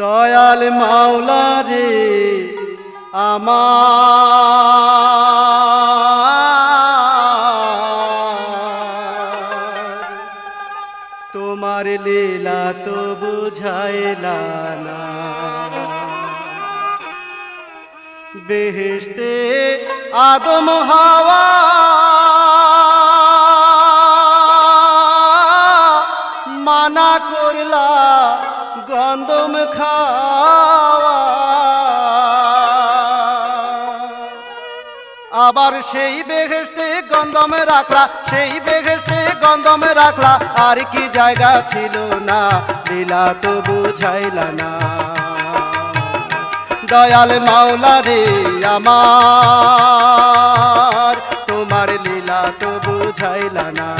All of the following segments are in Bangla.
দয়াল মাওলা রে আমার। তোমার লীলা তো বুঝাইলা না। বেহেশতে আদম হাওয়া আবার সেই বেহেশতে গন্ধমে রাখলা, সেই বেহেশতে গন্ধমে রাখলা, আর কি জায়গা ছিল না, লীলা তো বুঝাইলা না। দয়াল মাওলা রে আমার, তোমার লীলা তো বুঝাইলা না।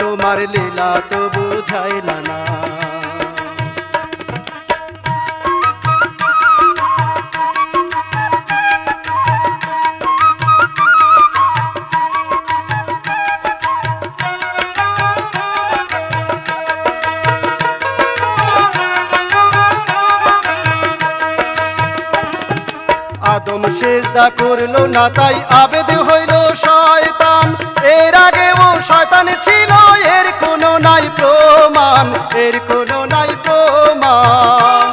তোমার লীলা তো বুঝাইলা না। সেজদা করল না, তাই আবেদ হইল শয়তান। এর আগেও শয়তান ছিল, এর কোনো নাই প্রমাণ, এর কোনো নাই প্রমাণ।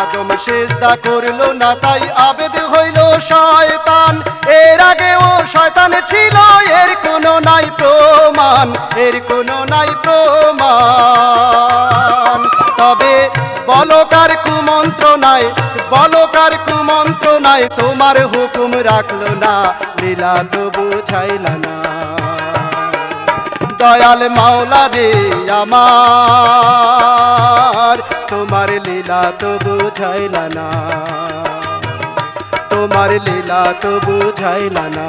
আদম সেজদা করল না, তাই আবেদ হইল শয়তান। এর আগেও শয়তান ছিল, এর কোনো নাই প্রমাণ, এর কোনো নাই প্রমাণ। তবে বলকার কুমন্ত্র নাই। বলকার কুমন্ত্র নাই। তোমার হুকুম রাখল না, লীলা তো বুঝাইলা না। দয়াল মাওলা রে আমার, তোমার লীলা তো বুঝাইলা না। তোমার লীলা তো বুঝাইলা না।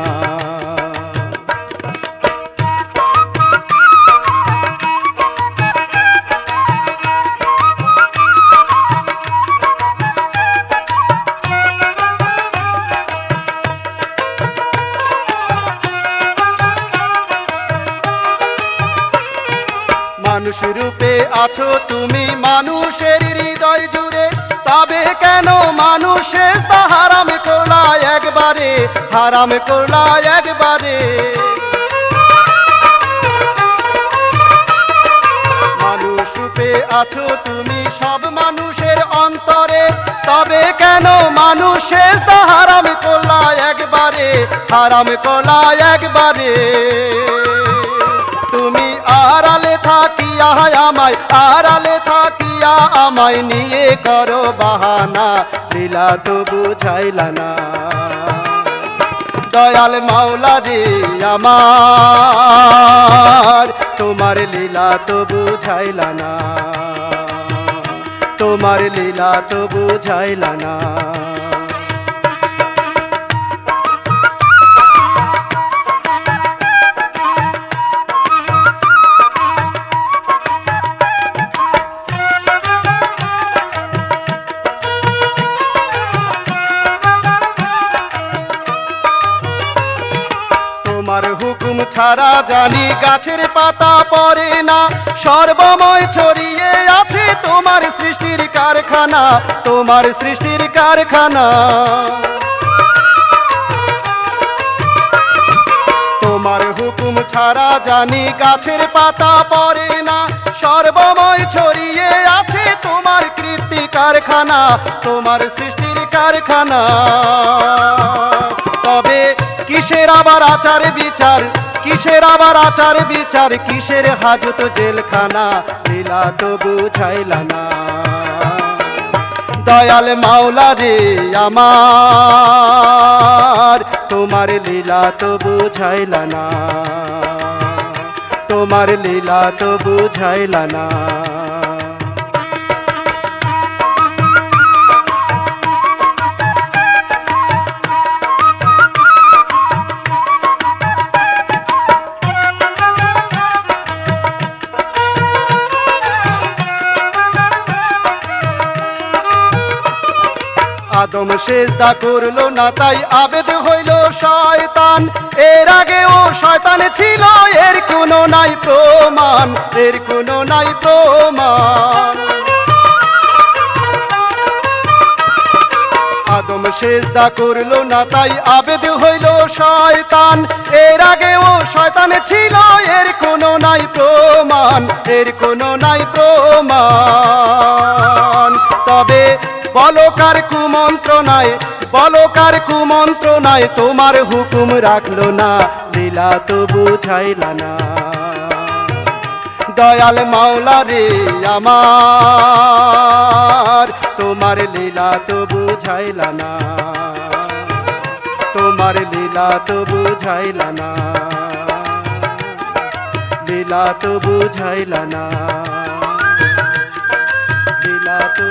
মানুষ রূপে আছো তুমি, মানুষের হৃদয় জুড়ে। তবে কেন মানুষে হারাম করলা একবারে, হারাম করলা একবারে? মানুষ রূপে আছো তুমি সব মানুষের অন্তরে। তবে কেন মানুষে হারাম করলা একবারে, হারাম করলা একবারে? তুমি আড়ালে থাকিয়া আমায়, আড়ালে থাকিয়া আমায় নিয়ে করো বাহানা, লীলা তো বুঝাইলা না। দয়াল মাওলা রে আমার, তোমার লীলা তো বুঝাইলা না। তোমার লীলা তো বুঝাইলা না। হুকুম ছাড়া জানি গাছের পাতা পড়ে না। সর্বময় ছড়িয়ে আছে তোমার সৃষ্টির কারখানা, তোমার সৃষ্টির কারখানা। তোমার হুকুম ছাড়া জানি গাছের পাতা পড়ে না। সর্বময় ছড়িয়ে আছে তোমার কৃতি কারখানা, তোমার সৃষ্টির কারখানা। তবে কিসের আবার আচার বিচার? কিসের আবার আচার বিচার? কিসের হাজত জেলখানা? লীলা তো বুঝাইলা না। দয়াল মাওলা রে আমার, তোমার লীলা তো বুঝাইলা না। তোমার লীলা তো বুঝাইলা না। আদম সেজদা করল না, তাই আবেদ হইল শয়তান। এর আগেও শয়তান ছিল, এর কোনো নাই প্রমাণ, এর কোনো নাই প্রমাণ। আদম সেজদা করল না, তাই আবেদ হইল শয়তান। এর আগেও শয়তান ছিল, এর কোনো নাই প্রমাণ, এর কোনো নাই প্রমাণ। তবে বলকার কুমন্ত্রণায় বলকার কুমন্ত্রণায় তোমার হুকুম রাখল না, লীলা তো বুঝাইলা না। দয়াল মাওলা রে আমার, তোমার লীলা তো বুঝাইলা না। তোমার লীলা তো বুঝাইলা না। লীলা তো বুঝাইলা না। লীলা তো